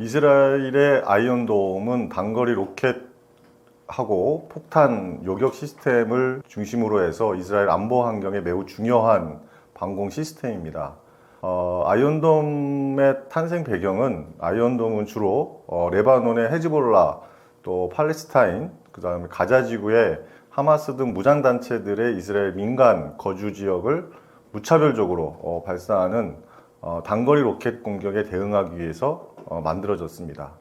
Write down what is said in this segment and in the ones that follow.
이스라엘의 아이언돔은 단거리 로켓하고 폭탄 요격 시스템을 중심으로 해서 이스라엘 안보 환경에 매우 중요한 방공 시스템입니다. 어, 아이언돔의 탄생 배경은 아이언돔은 주로 어, 레바논의 헤즈볼라 또 팔레스타인 그다음에 가자 지구의 하마스 등 무장 단체들의 이스라엘 민간 거주 지역을 무차별적으로 어, 발사하는 어, 단거리 로켓 공격에 대응하기 위해서 어, 만들어졌습니다.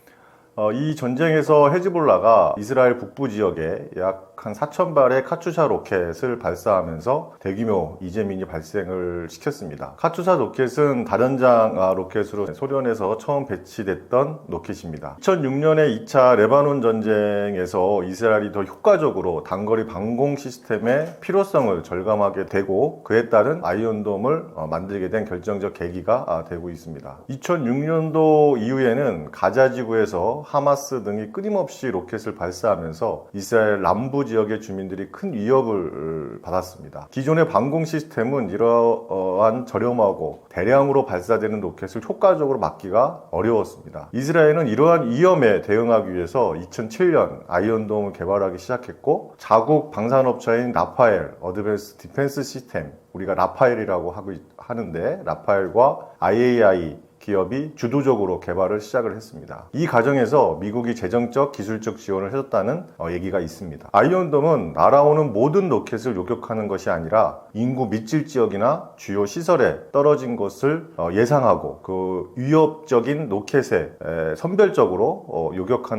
어, 이 전쟁에서 헤즈볼라가 이스라엘 북부 지역에 약 한 4천 발의 카투샤 로켓을 발사하면서 대규모 이재민이 발생을 시켰습니다. 카투샤 로켓은 다련장 아, 로켓으로 소련에서 처음 배치됐던 로켓입니다. 2006년에 2차 레바논 전쟁에서 이스라엘이 더 효과적으로 단거리 방공 시스템의 필요성을 절감하게 되고 그에 따른 아이언돔을 어, 만들게 된 결정적 계기가 아, 되고 있습니다. 2006년도 이후에는 가자 지구에서 하마스 등이 끊임없이 로켓을 발사하면서 이스라엘 남부 지역의 주민들이 큰 위협을 받았습니다. 기존의 방공 시스템은 이러한 저렴하고 대량으로 발사되는 로켓을 효과적으로 막기가 어려웠습니다. 이스라엘은 이러한 위험에 대응하기 위해서 2007년 아이언돔을 개발하기 시작했고 자국 방산업체인 라파엘 어드밴스 디펜스 시스템 우리가 라파엘이라고 하고 있- 하는데 라파엘과 IAI 기업이 주도적으로 개발을 시작을 했습니다. 이 과정에서 미국이 재정적, 기술적 지원을 해줬다는 어, 얘기가 있습니다. 아이언돔은 날아오는 모든 로켓을 요격하는 것이 아니라 인구密집 지역이나 주요 시설에 떨어진 것을 어, 예상하고 그 위협적인 로켓에 에, 선별적으로 어, 요격하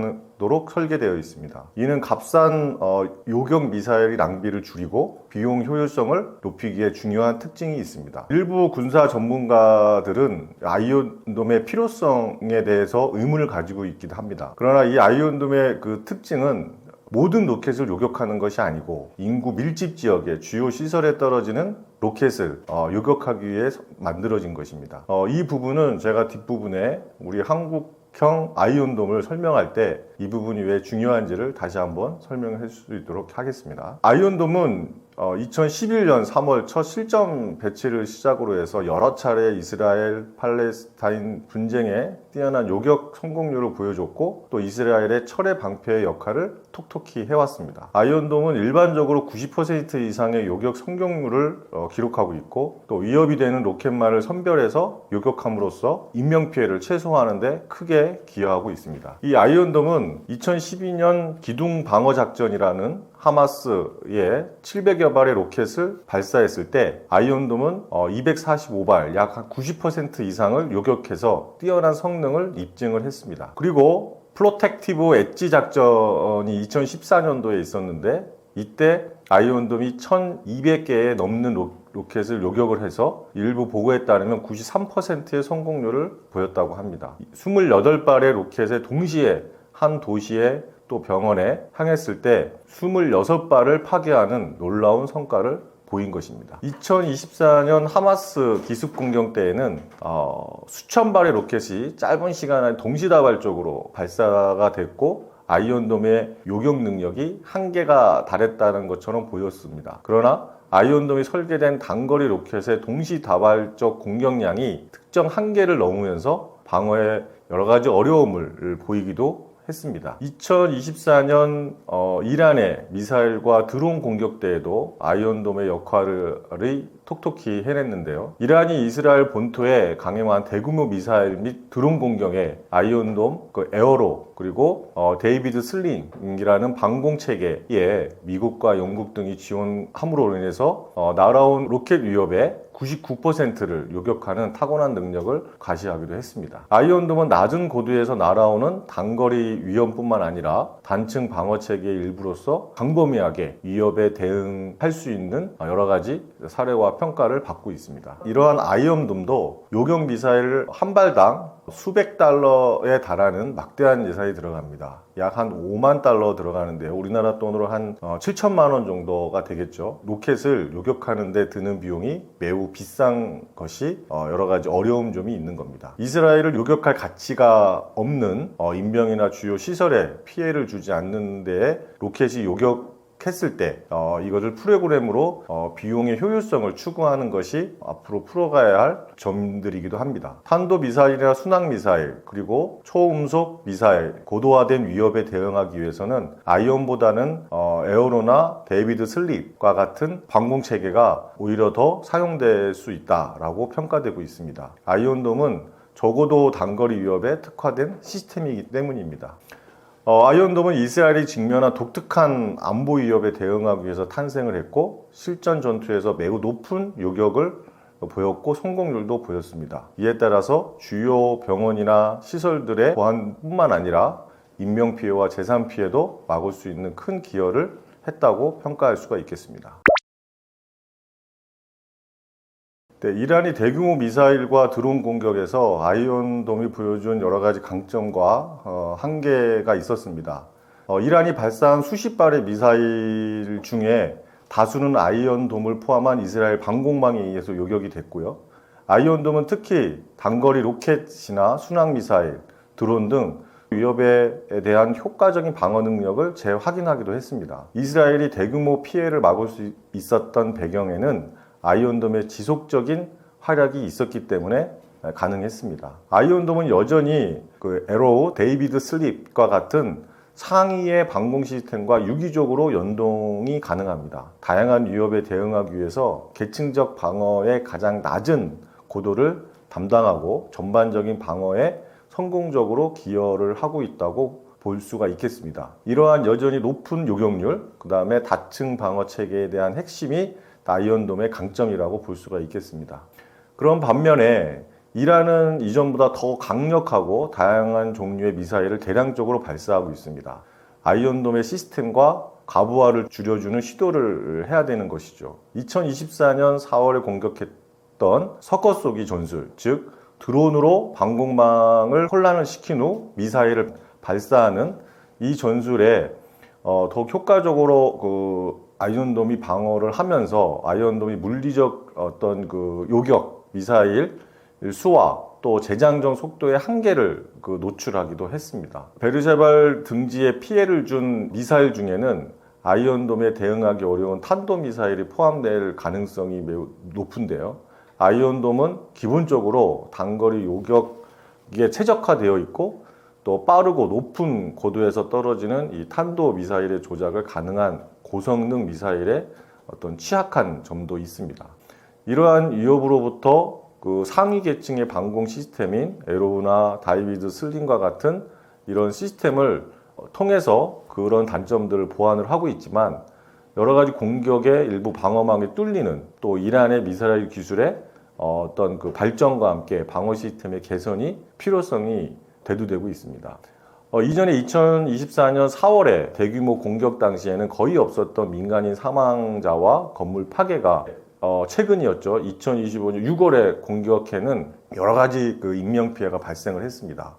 도록 설계되어 있습니다. 이는 값싼 어, 요격 미사일의 낭비를 줄이고 비용 효율성을 높이기에 중요한 특징이 있습니다. 일부 군사 전문가들은 아이언돔의 필요성에 대해서 의문을 가지고 있기도 합니다. 그러나 이 아이언돔의 그 특징은 모든 로켓을 요격하는 것이 아니고 인구 밀집 지역의 주요 시설에 떨어지는 로켓을 어, 요격하기 위해 서- 만들어진 것입니다. 어, 이 부분은 제가 뒷부분에 우리 한국 형 아이언돔을 설명할 때 이 부분이 왜 중요한지를 다시 한번 설명할 수 있도록 하겠습니다. 아이언돔은 어, 2011년 3월 첫 실전 배치를 시작으로 해서 여러 차례 이스라엘 팔레스타인 분쟁에 뛰어난 요격 성공률을 보여줬고 또 이스라엘의 철의 방패의 역할을 톡톡히 해왔습니다. 아이언돔은 일반적으로 90% 이상의 요격 성공률을 어, 기록하고 있고 또 위협이 되는 로켓만을 선별해서 요격함으로써 인명 피해를 최소화하는데 크게 기여하고 있습니다. 이 아이언돔은 2012년 기둥 방어 작전이라는 하마스의 700여 발의 로켓을 발사했을 때 아이언돔은 245발 약한90% 이상을 요격해서 뛰어난 성능 을 입증을 했습니다. 그리고 프로텍티브 엣지 작전이 2014년도에 있었는데 이때 아이언돔이 1200개에 넘는 로, 로켓을 요격을 해서 일부 보고에 따르면 93%의 성공률을 보였다고 합니다. 28발의 로켓에 동시에 한 도시에 또 병원에 향했을 때 26발을 파괴하는 놀라운 성과를 보인 것입니다. 2024년 하마스 기습 공격 때에는 어, 수천 발의 로켓이 짧은 시간 안에 동시다발적으로 발사가 됐고 아이언돔의 요격 능력이 한계가 달했다는 것처럼 보였습니다. 그러나 아이언돔이 설계된 단거리 로켓의 동시다발적 공격량이 특정 한계를 넘으면서 방어에 여러 가지 어려움을 보이기도 했습니다. 2024년 어, 이란의 미사일과 드론 공격 때에도 아이언돔의 역할을 톡톡히 해냈는데요. 이란이 이스라엘 본토에 강행한 대규모 미사일 및 드론 공격에 아이언돔, 그 에어로 그리고 어, 데이비드 슬링이라는 방공 체계에 미국과 영국 등이 지원함으로 인해서 어, 날아온 로켓 위협에 99%를 요격하는 타고난 능력을 과시하기도 했습니다. 아이언돔은 낮은 고도에서 날아오는 단거리 위험뿐만 아니라 단층 방어 체계의 일부로서 광범위하게 위협에 대응할 수 있는 여러 가지 사례와 평가를 받고 있습니다. 이러한 아이언돔도 요격 미사일 한 발당 수백 달러에 달하는 막대한 예산이 들어갑니다. 약 한 5만 달러 들어가는데요. 우리나라 돈으로 한 어, 7천만 원 정도가 되겠죠. 로켓을 요격하는데 드는 비용이 매우 비싼 것이 어, 여러 가지 어려움 점이 있는 겁니다. 이스라엘을 요격할 가치가 없는 어, 인명이나 주요 시설에 피해를 주지 않는 데에 로켓이 요격 했을 때 어, 이것을 프로그램으로 어, 비용의 효율성을 추구하는 것이 앞으로 풀어가야 할 점들이기도 합니다. 탄도 미사일이나 순항 미사일 그리고 초음속 미사일 고도화된 위협에 대응하기 위해서는 아이언보다는 어, 에어로나 데이비드 슬립과 같은 방공 체계가 오히려 더 사용될 수 있다라고 평가되고 있습니다. 아이언돔은 적어도 단거리 위협에 특화된 시스템이기 때문입니다. 어, 아이언돔은 이스라엘이 직면한 독특한 안보 위협에 대응하기 위해서 탄생을 했고 실전 전투에서 매우 높은 요격을 보였고 성공률도 보였습니다. 이에 따라서 주요 병원이나 시설들의 보안뿐만 아니라 인명 피해와 재산 피해도 막을 수 있는 큰 기여를 했다고 평가할 수가 있겠습니다. 네, 이란이 대규모 미사일과 드론 공격에서 아이언돔이 보여준 여러 가지 강점과 어, 한계가 있었습니다. 어, 이란이 발사한 수십 발의 미사일 중에 다수는 아이언돔을 포함한 이스라엘 방공망에 의해서 요격이 됐고요. 아이언돔은 특히 단거리 로켓이나 순항 미사일, 드론 등 위협에 대한 효과적인 방어 능력을 재확인하기도 했습니다. 이스라엘이 대규모 피해를 막을 수 있었던 배경에는 아이언돔의 지속적인 활약이 있었기 때문에 가능했습니다. 아이언돔은 여전히 그 에로우, 데이비드 슬립과 같은 상위의 방공 시스템과 유기적으로 연동이 가능합니다. 다양한 위협에 대응하기 위해서 계층적 방어의 가장 낮은 고도를 담당하고 전반적인 방어에 성공적으로 기여를 하고 있다고 볼 수가 있겠습니다. 이러한 여전히 높은 요격률, 그 다음에 다층 방어 체계에 대한 핵심이 아이언돔의 강점이라고 볼 수가 있겠습니다. 그런 반면에 이란은 이전보다 더 강력하고 다양한 종류의 미사일을 대량적으로 발사하고 있습니다. 아이언돔의 시스템과 가부화를 줄여주는 시도를 해야 되는 것이죠. 2024년 4월에 공격했던 석거 쏘기 전술, 즉 드론으로 방공망을 혼란을 시킨 후 미사일을 발사하는 이 전술에 어, 더 효과적으로 그 아이언돔이 방어를 하면서 아이언돔이 물리적 어떤 그 요격 미사일 수와 또 재장전 속도의 한계를 그 노출하기도 했습니다. 베르제발 등지에 피해를 준 미사일 중에는 아이언돔에 대응하기 어려운 탄도 미사일이 포함될 가능성이 매우 높은데요. 아이언돔은 기본적으로 단거리 요격에 최적화되어 있고 또 빠르고 높은 고도에서 떨어지는 이 탄도 미사일의 조작을 가능한 고성능 미사일의 어떤 취약한 점도 있습니다. 이러한 위협으로부터 그 상위 계층의 방공 시스템인 에로우나 다이비드 슬링과 같은 이런 시스템을 통해서 그런 단점들을 보완을 하고 있지만 여러 가지 공격의 일부 방어망이 뚫리는 또 이란의 미사일 기술의 어떤 그 발전과 함께 방어 시스템의 개선이 필요성이 대두되고 있습니다. 어, 이전에 2024년 4월에 대규모 공격 당시에는 거의 없었던 민간인 사망자와 건물 파괴가 어, 최근이었죠. 2025년 6월에 공격에는 여러 가지 그 인명 피해가 발생을 했습니다.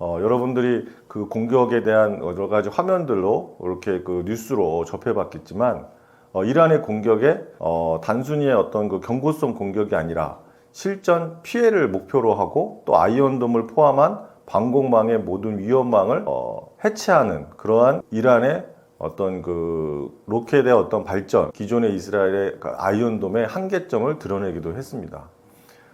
어, 여러분들이 그 공격에 대한 여러 가지 화면들로 이렇게 그 뉴스로 접해봤겠지만 어, 이란의 공격에 어, 단순히 어떤 그 경고성 공격이 아니라 실전 피해를 목표로 하고 또 아이언돔을 포함한 방공망의 모든 위험망을 어, 해체하는 그러한 이란의 어떤 그 로켓의 어떤 발전, 기존의 이스라엘의 그 아이언돔의 한계점을 드러내기도 했습니다.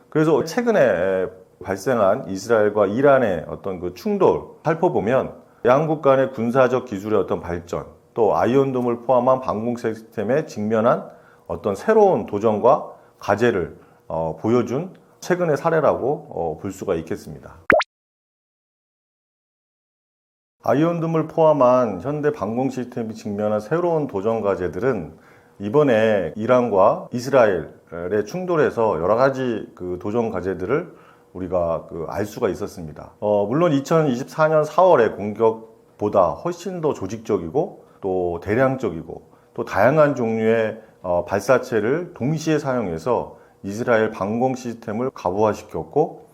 그래서 최근에 발생한 이스라엘과 이란의 어떤 그 충돌 살펴보면 양국 간의 군사적 기술의 어떤 발전, 또 아이언돔을 포함한 방공 시스템에 직면한 어떤 새로운 도전과 과제를 어, 보여준 최근의 사례라고 어, 볼 수가 있겠습니다. 아이언돔을 포함한 현대 방공 시스템이 직면한 새로운 도전 과제들은 이번에 이란과 이스라엘의 충돌에서 여러 가지 그 도전 과제들을 우리가 그 알 수가 있었습니다. 어, 물론 2024년 4월의 공격보다 훨씬 더 조직적이고 또 대량적이고 또 다양한 종류의 어, 발사체를 동시에 사용해서 이스라엘 방공 시스템을 가부화시켰고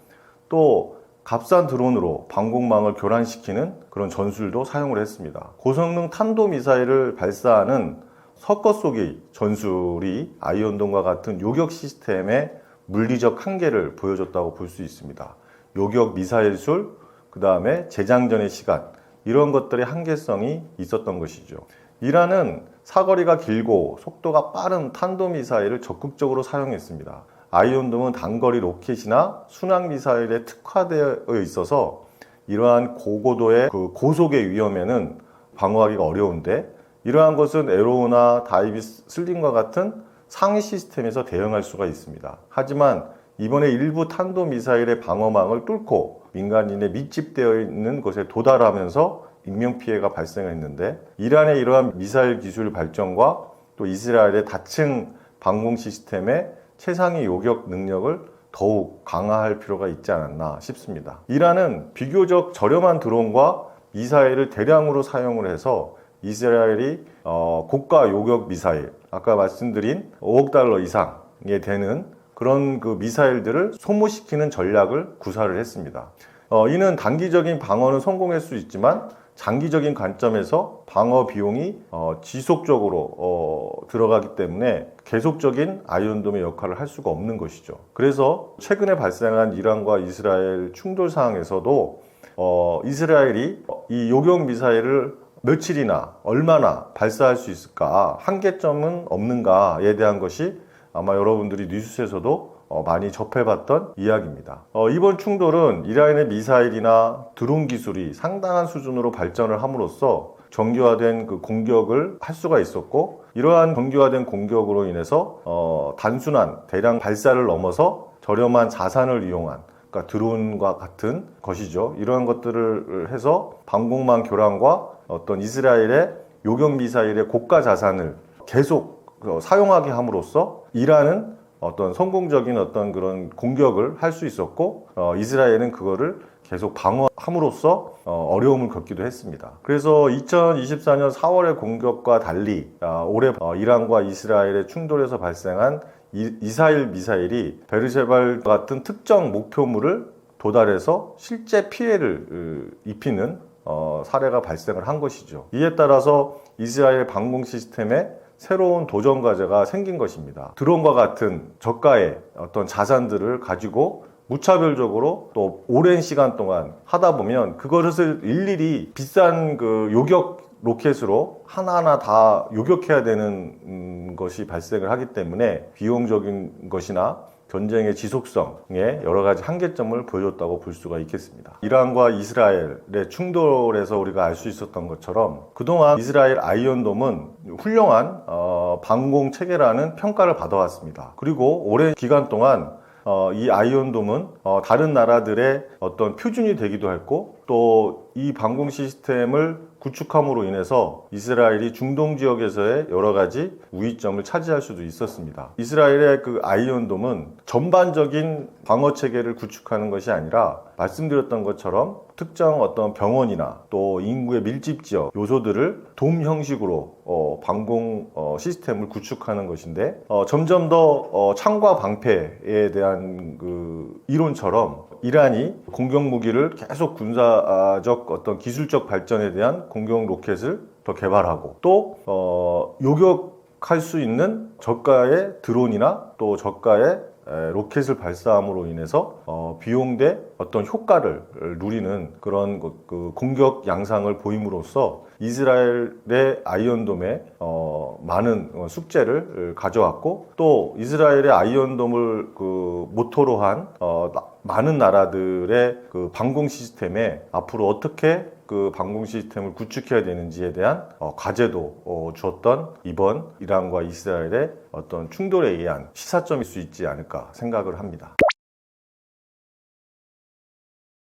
또 값싼 드론으로 방공망을 교란시키는 그런 전술도 사용을 했습니다. 고성능 탄도 미사일을 발사하는 석거 쏘기 전술이 아이언돔과 같은 요격 시스템의 물리적 한계를 보여줬다고 볼 수 있습니다. 요격 미사일술, 그 다음에 재장전의 시간, 이런 것들의 한계성이 있었던 것이죠. 이란은 사거리가 길고 속도가 빠른 탄도미사일을 적극적으로 사용했습니다. 아이언돔은 단거리 로켓이나 순항 미사일에 특화되어 있어서 이러한 고고도의 그 고속의 위험에는 방어하기가 어려운데 이러한 것은 에로우나 다이비 슬링과 같은 상위 시스템에서 대응할 수가 있습니다. 하지만 이번에 일부 탄도 미사일의 방어망을 뚫고 민간인에 밀집되어 있는 곳에 도달하면서 인명 피해가 발생했는데 이란의 이러한 미사일 기술 발전과 또 이스라엘의 다층 방공 시스템의 최상위 요격 능력을 더욱 강화할 필요가 있지 않았나 싶습니다. 이란은 비교적 저렴한 드론과 미사일을 대량으로 사용을 해서 이스라엘이 어, 고가 요격 미사일, 아까 말씀드린 5억 달러 이상에 되는 그런 그 미사일들을 소모시키는 전략을 구사를 했습니다. 어, 이는 단기적인 방어는 성공할 수 있지만 장기적인 관점에서 방어 비용이 어, 지속적으로 어, 들어가기 때문에 계속적인 아이언돔의 역할을 할 수가 없는 것이죠. 그래서 최근에 발생한 이란과 이스라엘 충돌 상황에서도 어, 이스라엘이 이 요격 미사일을 며칠이나 얼마나 발사할 수 있을까 한계점은 없는가에 대한 것이 아마 여러분들이 뉴스에서도 어, 많이 접해봤던 이야기입니다. 어, 이번 충돌은 이란의 미사일이나 드론 기술이 상당한 수준으로 발전을 함으로써 정교화된 그 공격을 할 수가 있었고 이러한 정교화된 공격으로 인해서 어, 단순한 대량 발사를 넘어서 저렴한 자산을 이용한 그러니까 드론과 같은 것이죠. 이러한 것들을 해서 방공망 교란과 어떤 이스라엘의 요격 미사일의 고가 자산을 계속 어, 사용하게 함으로써 이란은 어떤 성공적인 어떤 그런 공격을 할 수 있었고 어, 이스라엘은 그거를 계속 방어함으로써 어, 어려움을 겪기도 했습니다. 그래서 2024년 4월의 공격과 달리 아, 올해 어, 이란과 이스라엘의 충돌에서 발생한 이, 이스라엘 미사일이 베르제발 같은 특정 목표물을 도달해서 실제 피해를 으, 입히는 어, 사례가 발생을 한 것이죠. 이에 따라서 이스라엘 방공 시스템에 새로운 도전 과제가 생긴 것입니다. 드론과 같은 저가의 어떤 자산들을 가지고 무차별적으로 또 오랜 시간 동안 하다 보면 그것을 일일이 비싼 그 요격 로켓으로 하나하나 다 요격해야 되는 음, 것이 발생을 하기 때문에 비용적인 것이나 전쟁의 지속성에 여러 가지 한계점을 보여줬다고 볼 수가 있겠습니다. 이란과 이스라엘의 충돌에서 우리가 알 수 있었던 것처럼 그동안 이스라엘 아이언돔은 훌륭한 어, 방공 체계라는 평가를 받아왔습니다. 그리고 오랜 기간 동안 어, 이 아이언돔은 어, 다른 나라들의 어떤 표준이 되기도 했고 또 이 방공 시스템을 구축함으로 인해서 이스라엘이 중동 지역에서의 여러 가지 우위점을 차지할 수도 있었습니다. 이스라엘의 그 아이언돔은 전반적인 방어 체계를 구축하는 것이 아니라 말씀드렸던 것처럼 특정 어떤 병원이나 또 인구의 밀집 지역 요소들을 돔 형식으로 어, 방공 어, 시스템을 구축하는 것인데 어, 점점 더 어, 창과 방패에 대한 그 이론처럼 이란이 공격 무기를 계속 군사적 어떤 기술적 발전에 대한 공격 로켓을 더 개발하고 또 어, 요격할 수 있는 저가의 드론이나 또 저가의 에, 로켓을 발사함으로 인해서 어, 비용 대 어떤 효과를 누리는 그런 그, 그 공격 양상을 보임으로써 이스라엘의 아이언돔에 어, 많은 어, 숙제를 가져왔고 또 이스라엘의 아이언돔을 그 모토로 한 어, 나- 많은 나라들의 그 방공 시스템에 앞으로 어떻게 그 방공 시스템을 구축해야 되는지에 대한 어, 과제도 어, 주었던 이번 이란과 이스라엘의 어떤 충돌에 의한 시사점일 수 있지 않을까 생각을 합니다.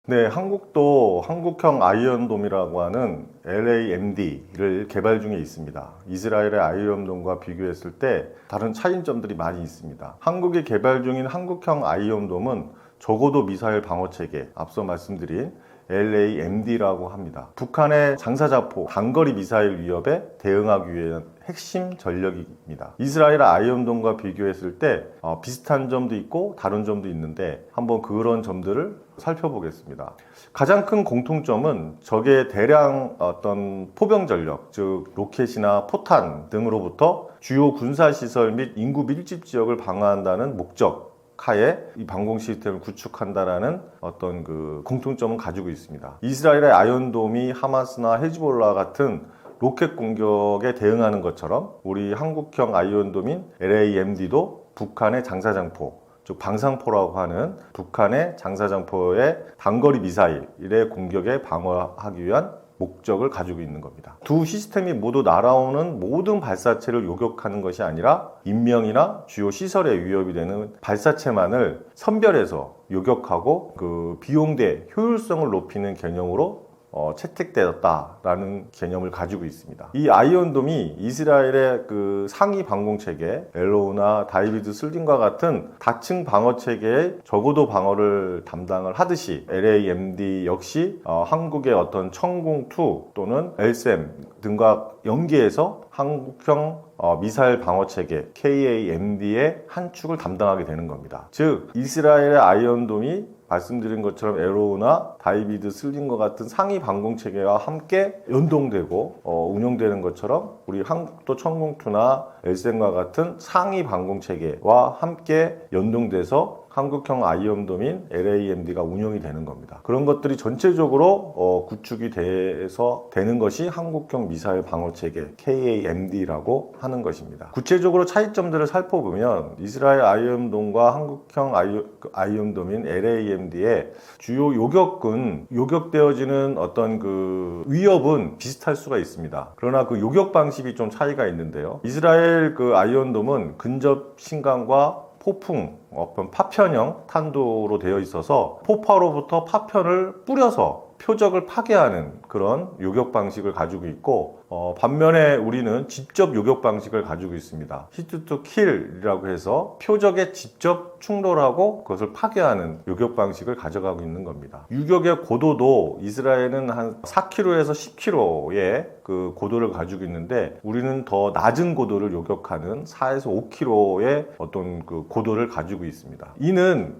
네, 한국도 한국형 아이언돔이라고 하는 LAMD를 개발 중에 있습니다. 이스라엘의 아이언돔과 비교했을 때 다른 차이점들이 많이 있습니다. 한국이 개발 중인 한국형 아이언돔은 적어도 미사일 방어 체계, 앞서 말씀드린 LAMD라고 합니다. 북한의 장사자포 단거리 미사일 위협에 대응하기 위한 핵심 전력입니다. 이스라엘 아이언돔과 비교했을 때 어, 비슷한 점도 있고 다른 점도 있는데 한번 그런 점들을 살펴보겠습니다. 가장 큰 공통점은 적의 대량 어떤 포병 전력, 즉 로켓이나 포탄 등으로부터 주요 군사 시설 및 인구 밀집 지역을 방어한다는 목적 하에 이 방공 시스템을 구축한다라는 어떤 그 공통점을 가지고 있습니다. 이스라엘의 아이언돔이 하마스나 헤즈볼라 같은 로켓 공격에 대응하는 것처럼 우리 한국형 아이언도민 LAMD도 북한의 장사장포 즉 방상포라고 하는 북한의 장사장포의 단거리 미사일의 공격에 방어하기 위한 목적을 가지고 있는 겁니다. 두 시스템이 모두 날아오는 모든 발사체를 요격하는 것이 아니라 인명이나 주요 시설에 위협이 되는 발사체만을 선별해서 요격하고 그 비용대 효율성을 높이는 개념으로 어, 채택되었다라는 개념을 가지고 있습니다. 이 아이언돔이 이스라엘의 그 상위 방공 체계, 엘로우나 다이비드 슬링과 같은 다층 방어 체계의 적어도 방어를 담당을 하듯이 LAMD 역시 어, 한국의 어떤 천공2 또는 LSM 등과 연계해서 한국형 어, 미사일 방어 체계 KAMD의 한 축을 담당하게 되는 겁니다. 즉 이스라엘의 아이언돔이 말씀드린 것처럼 에로우나 다이비드 슬링과 같은 상위 방공 체계와 함께 연동되고 어, 운영되는 것처럼 우리 한국도 천공투나 엘센과 같은 상위 방공 체계와 함께 연동돼서 한국형 아이언돔인 LAMD가 운영이 되는 겁니다. 그런 것들이 전체적으로 어, 구축이 돼서 되는 것이 한국형 미사일 방어 체계 KAMD라고 하는 것입니다. 구체적으로 차이점들을 살펴보면 이스라엘 아이언돔과 한국형 아이, 아이언돔인 LAMD의 주요 요격은 요격되어지는 어떤 그 위협은 비슷할 수가 있습니다. 그러나 그 요격 방식이 좀 차이가 있는데요. 이스라엘 그 아이언돔은 근접 신강과 포풍, 어떤 파편형 탄도로 되어 있어서 포파로부터 파편을 뿌려서 표적을 파괴하는 그런 요격 방식을 가지고 있고 어, 반면에 우리는 직접 요격 방식을 가지고 있습니다. 히트 투 킬이라고 해서 표적에 직접 충돌하고 그것을 파괴하는 요격 방식을 가져가고 있는 겁니다. 유격의 고도도 이스라엘은 한 4km에서 10km의 그 고도를 가지고 있는데 우리는 더 낮은 고도를 요격하는 4에서 5km의 어떤 그 고도를 가지고 있습니다. 이는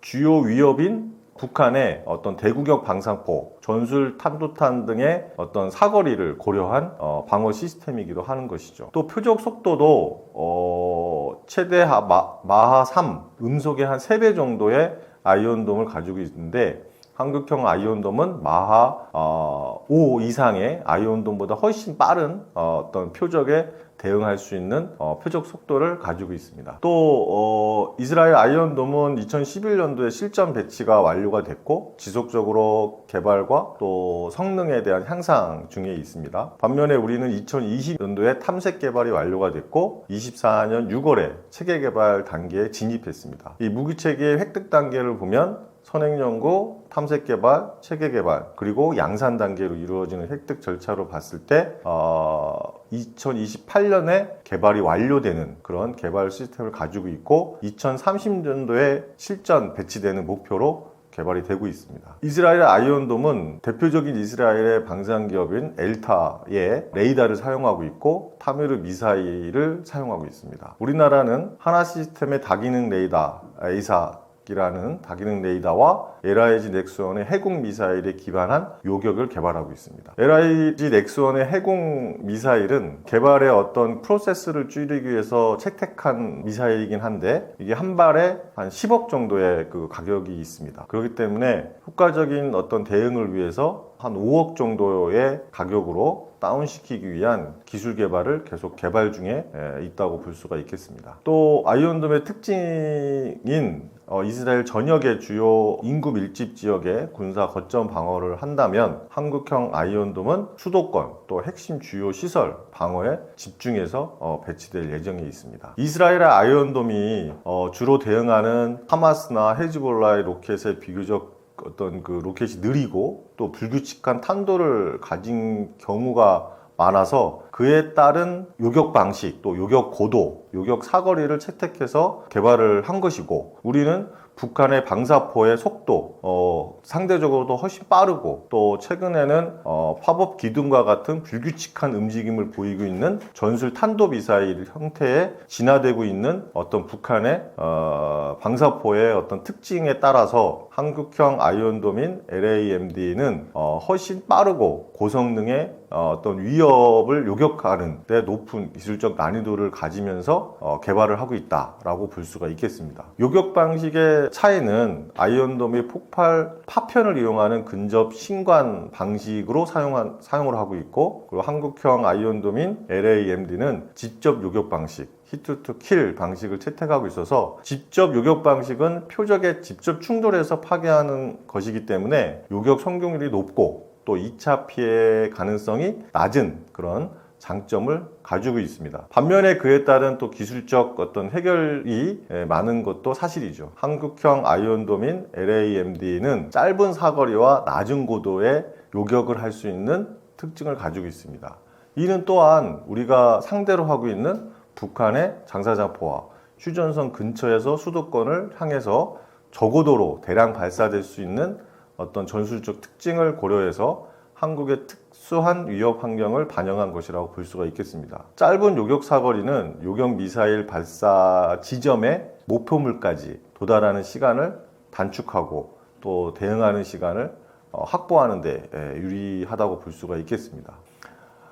주요 위협인 북한의 어떤 대구격 방상포, 전술 탄도탄 등의 어떤 사거리를 고려한 어, 방어 시스템이기도 하는 것이죠. 또 표적 속도도 어, 최대 하, 마, 마하 3 음속의 한 3배 정도의 아이언돔을 가지고 있는데 한국형 아이언돔은 마하 어, 5 이상의 아이언돔보다 훨씬 빠른 어, 어떤 표적에 대응할 수 있는 어, 표적 속도를 가지고 있습니다. 또 어, 이스라엘 아이언돔은 2011년도에 실전 배치가 완료가 됐고 지속적으로 개발과 또 성능에 대한 향상 중에 있습니다. 반면에 우리는 2020년도에 탐색 개발이 완료가 됐고 24년 6월에 체계 개발 단계에 진입했습니다. 이 무기 체계의 획득 단계를 보면 선행 연구, 탐색 개발, 체계 개발, 그리고 양산 단계로 이루어지는 획득 절차로 봤을 때, 어, 2028년에 개발이 완료되는 그런 개발 시스템을 가지고 있고, 2030년도에 실전 배치되는 목표로 개발이 되고 있습니다. 이스라엘의 아이언돔은 대표적인 이스라엘의 방산 기업인 엘타의 레이더를 사용하고 있고 타메르 미사일을 사용하고 있습니다. 우리나라는 하나 시스템의 다기능 레이더 A사 이라는 다기능 레이더와 LIG 넥스원의 해공 미사일에 기반한 요격을 개발하고 있습니다. LIG 넥스원의 해공 미사일은 개발의 어떤 프로세스를 줄이기 위해서 채택한 미사일이긴 한데 이게 한 발에 한 10억 정도의 그 가격이 있습니다. 그렇기 때문에 효과적인 어떤 대응을 위해서 한 5억 정도의 가격으로 다운시키기 위한 기술 개발을 계속 개발 중에 있다고 볼 수가 있겠습니다. 또 아이언돔의 특징인 어, 이스라엘 전역의 주요 인구 밀집 지역의 군사 거점 방어를 한다면 한국형 아이언돔은 수도권 또 핵심 주요 시설 방어에 집중해서 어, 배치될 예정에 있습니다. 이스라엘의 아이언돔이 어, 주로 대응하는 하마스나 헤즈볼라의 로켓에 비교적 어떤 그 로켓이 느리고 또 불규칙한 탄도를 가진 경우가 많아서 그에 따른 요격 방식 또 요격 고도, 요격 사거리를 채택해서 개발을 한 것이고 우리는 북한의 방사포의 속도 어, 상대적으로도 훨씬 빠르고 또 최근에는 어, 팝업 기둥과 같은 불규칙한 움직임을 보이고 있는 전술 탄도 미사일 형태에 진화되고 있는 어떤 북한의 어, 방사포의 어떤 특징에 따라서 한국형 아이언돔인 LAMD는 어, 훨씬 빠르고 고성능의 어, 어떤 위협을 요격하는 데 높은 기술적 난이도를 가지면서 어, 개발을 하고 있다라고 볼 수가 있겠습니다. 요격 방식의 차이는 아이언돔이 폭발 파편을 이용하는 근접 신관 방식으로 사용한, 사용을 하고 있고 그리고 한국형 아이언돔인 LAMD는 직접 요격 방식 히트 투킬 방식을 채택하고 있어서 직접 요격 방식은 표적에 직접 충돌해서 파괴하는 것이기 때문에 요격 성공률이 높고 또 2차 피해 가능성이 낮은 그런 장점을 가지고 있습니다. 반면에 그에 따른 또 기술적 어떤 해결이 예, 많은 것도 사실이죠. 한국형 아이언돔인 LAMD는 짧은 사거리와 낮은 고도의 요격을 할 수 있는 특징을 가지고 있습니다. 이는 또한 우리가 상대로 하고 있는 북한의 장사자포와 휴전선 근처에서 수도권을 향해서 저고도로 대량 발사될 수 있는 어떤 전술적 특징을 고려해서 한국의 특 수한 위협 환경을 반영한 것이라고 볼 수가 있겠습니다. 짧은 요격 사거리는 요격 미사일 발사 지점의 목표물까지 도달하는 시간을 단축하고 또 대응하는 시간을 어, 확보하는 데 예, 유리하다고 볼 수가 있겠습니다.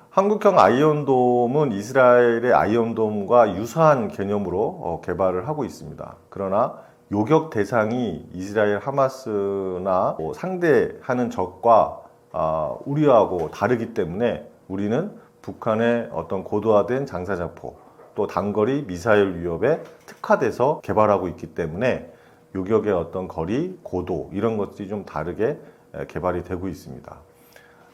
한국형 아이언돔은 이스라엘의 아이언돔과 유사한 개념으로 어, 개발을 하고 있습니다. 그러나 요격 대상이 이스라엘 하마스나 뭐 상대하는 적과 아, 우리하고 다르기 때문에 우리는 북한의 어떤 고도화된 장사자포 또 단거리 미사일 위협에 특화돼서 개발하고 있기 때문에 요격의 어떤 거리, 고도 이런 것들이 좀 다르게 에, 개발이 되고 있습니다.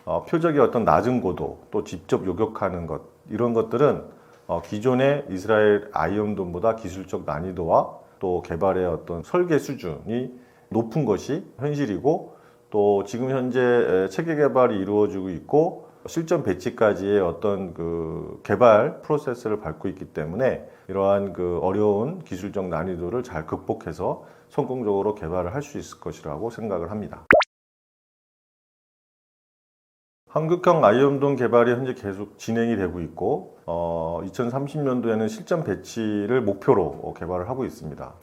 어, 표적의 어떤 낮은 고도 또 직접 요격하는 것 이런 것들은 어, 기존의 이스라엘 아이언돔보다 기술적 난이도와 또 개발의 어떤 설계 수준이 높은 것이 현실이고 또 지금 현재 에, 체계 개발이 이루어지고 있고 실전 배치까지의 어떤 그 개발 프로세스를 밟고 있기 때문에 이러한 그 어려운 기술적 난이도를 잘 극복해서 성공적으로 개발을 할 수 있을 것이라고 생각을 합니다. 한국형 아이언돔 개발이 현재 계속 진행이 되고 있고 어, 2030년도에는 실전 배치를 목표로 어, 개발을 하고 있습니다.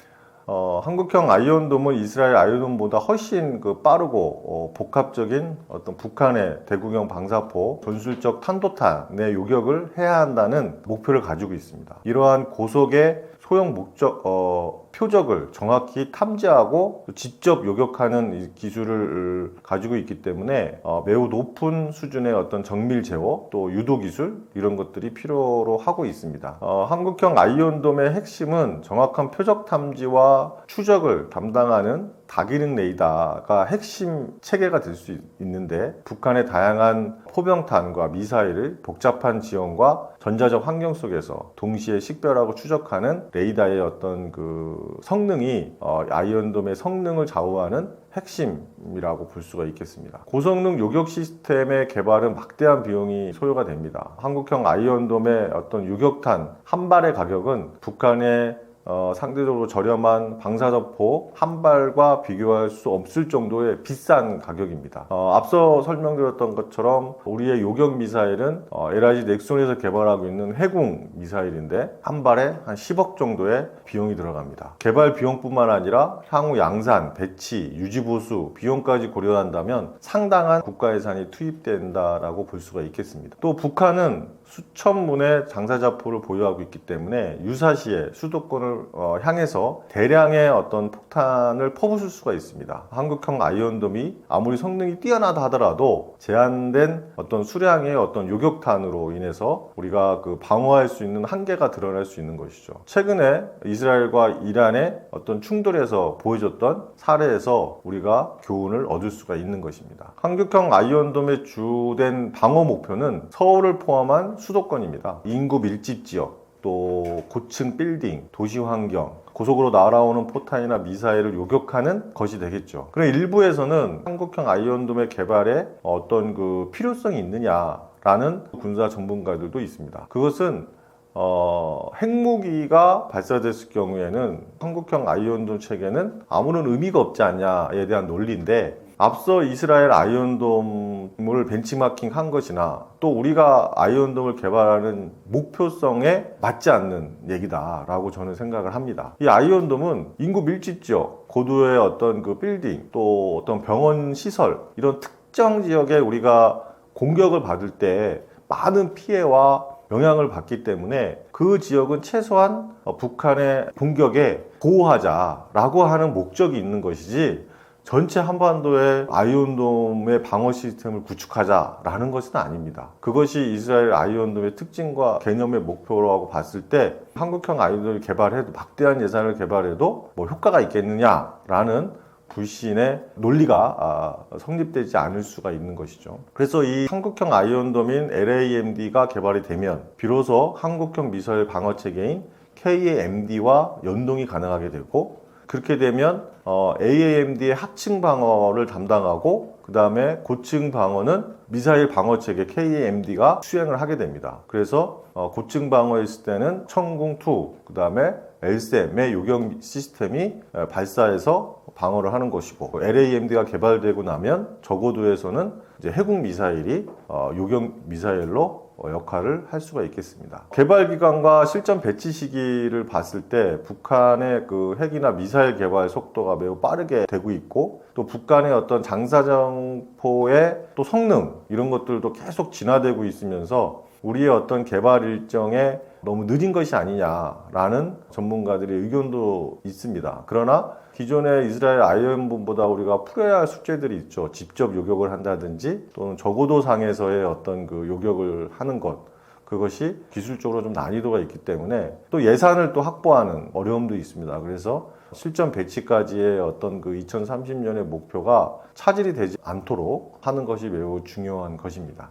어, 한국형 아이언돔은 이스라엘 아이언돔보다 훨씬 그 빠르고 어, 복합적인 어떤 북한의 대구경 방사포 전술적 탄도탄의 요격을 해야 한다는 목표를 가지고 있습니다. 이러한 고속의 소형 목적 어, 표적을 정확히 탐지하고 직접 요격하는 이 기술을 가지고 있기 때문에 어, 매우 높은 수준의 어떤 정밀 제어 또 유도 기술 이런 것들이 필요로 하고 있습니다. 어, 한국형 아이언돔의 핵심은 정확한 표적 탐지와 추적을 담당하는 다기능 레이더가 핵심 체계가 될 수 있는데 북한의 다양한 포병탄과 미사일을 복잡한 지형과 전자적 환경 속에서 동시에 식별하고 추적하는 레이더의 어떤 그 성능이 어, 아이언돔의 성능을 좌우하는 핵심이라고 볼 수가 있겠습니다. 고성능 요격 시스템의 개발은 막대한 비용이 소요가 됩니다. 한국형 아이언돔의 어떤 요격탄 한 발의 가격은 북한의 어, 상대적으로 저렴한 방사저포 한 발과 비교할 수 없을 정도의 비싼 가격입니다. 어, 앞서 설명드렸던 것처럼 우리의 요격 미사일은 어, LIG 넥슨에서 개발하고 있는 해궁 미사일인데 한 발에 한 10억 정도의 비용이 들어갑니다. 개발 비용뿐만 아니라 향후 양산, 배치, 유지 보수 비용까지 고려한다면 상당한 국가 예산이 투입된다라고 볼 수가 있겠습니다. 또 북한은 수천 문의 장사자포를 보유하고 있기 때문에 유사시에 수도권을 어, 향해서 대량의 어떤 폭탄을 퍼부술 수가 있습니다. 한국형 아이언돔이 아무리 성능이 뛰어나다 하더라도 제한된 어떤 수량의 어떤 요격탄으로 인해서 우리가 그 방어할 수 있는 한계가 드러날 수 있는 것이죠. 최근에 이스라엘과 이란의 어떤 충돌에서 보여줬던 사례에서 우리가 교훈을 얻을 수가 있는 것입니다. 한국형 아이언돔의 주된 방어 목표는 서울을 포함한 수도권입니다. 인구 밀집 지역, 또 고층 빌딩, 도시 환경, 고속으로 날아오는 포탄이나 미사일을 요격하는 것이 되겠죠. 그럼 일부에서는 한국형 아이언돔의 개발에 어떤 그 필요성이 있느냐라는 군사 전문가들도 있습니다. 그것은 어, 핵무기가 발사됐을 경우에는 한국형 아이언돔 체계는 아무런 의미가 없지 않냐에 대한 논리인데 앞서 이스라엘 아이언돔을 벤치마킹 한 것이나 또 우리가 아이언돔을 개발하는 목표성에 맞지 않는 얘기다라고 저는 생각을 합니다. 이 아이언돔은 인구 밀집 지역, 고도의 어떤 그 빌딩, 또 어떤 병원 시설 이런 특정 지역에 우리가 공격을 받을 때 많은 피해와 영향을 받기 때문에 그 지역은 최소한 어, 북한의 공격에 보호하자라고 하는 목적이 있는 것이지 전체 한반도의 아이온돔의 방어 시스템을 구축하자라는 것은 아닙니다. 그것이 이스라엘 아이온돔의 특징과 개념의 목표라고 봤을 때 한국형 아이온돔을 개발해도 막대한 예산을 개발해도 뭐 효과가 있겠느냐라는 불신의 논리가 아, 성립되지 않을 수가 있는 것이죠. 그래서 이 한국형 아이언돔인 LAMD가 개발이 되면 비로소 한국형 미사일 방어 체계인 KAMD와 연동이 가능하게 되고 그렇게 되면 어, AAMD의 하층 방어를 담당하고 그 다음에 고층 방어는 미사일 방어 체계 KAMD가 수행을 하게 됩니다. 그래서 어, 고층 방어했을 때는 천궁2 그 다음에 LSM의 요격 시스템이 에, 발사해서 방어를 하는 것이고 LAMD가 개발되고 나면 저고도에서는 이제 해군 미사일이 어, 요격 미사일로 어, 역할을 할 수가 있겠습니다. 개발 기간과 실전 배치 시기를 봤을 때 북한의 그 핵이나 미사일 개발 속도가 매우 빠르게 되고 있고 또 북한의 어떤 장사정포의 또 성능 이런 것들도 계속 진화되고 있으면서 우리의 어떤 개발 일정에 너무 늦은 것이 아니냐라는 전문가들의 의견도 있습니다. 그러나 기존의 이스라엘 아이언본보다 우리가 풀어야 할 숙제들이 있죠. 직접 요격을 한다든지 또는 저고도 상에서의 어떤 그 요격을 하는 것. 그것이 기술적으로 좀 난이도가 있기 때문에 또 예산을 또 확보하는 어려움도 있습니다. 그래서 실전 배치까지의 어떤 그 2030년의 목표가 차질이 되지 않도록 하는 것이 매우 중요한 것입니다.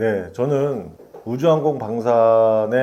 네, 저는 우주항공 방산의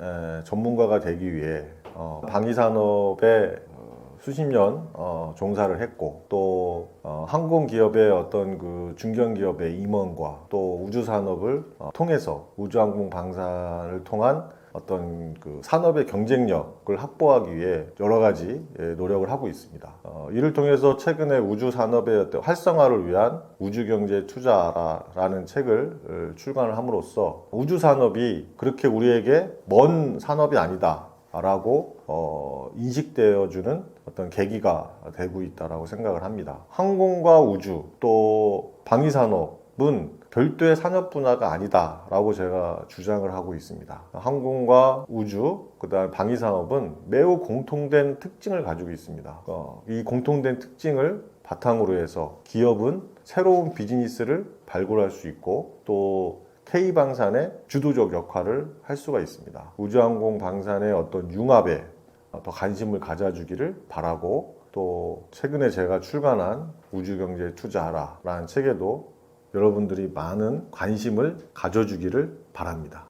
에, 전문가가 되기 위해 어, 방위산업에 어, 수십 년 어, 종사를 했고 또 어, 항공 기업의 어떤 그 중견 기업의 임원과 또 우주 산업을 어, 통해서 우주항공 방산을 통한 어떤 그 산업의 경쟁력을 확보하기 위해 여러 가지 예, 노력을 하고 있습니다. 어, 이를 통해서 최근에 우주 산업의 활성화를 위한 우주 경제 투자라는 책을 어, 출간을 함으로써 우주 산업이 그렇게 우리에게 먼 산업이 아니다. 라고 어, 인식되어주는 어떤 계기가 되고 있다라고 생각을 합니다. 항공과 우주 또 방위산업 은 별도의 산업 분야가 아니다라고 제가 주장을 하고 있습니다. 항공과 우주 그다음 방위 산업은 매우 공통된 특징을 가지고 있습니다. 어, 이 공통된 특징을 바탕으로 해서 기업은 새로운 비즈니스를 발굴할 수 있고 또 K방산의 주도적 역할을 할 수가 있습니다. 우주항공 방산의 어떤 융합에 더 관심을 가져주기를 바라고 또 최근에 제가 출간한 우주경제에 투자하라 라는 책에도 여러분들이 많은 관심을 가져주기를 바랍니다.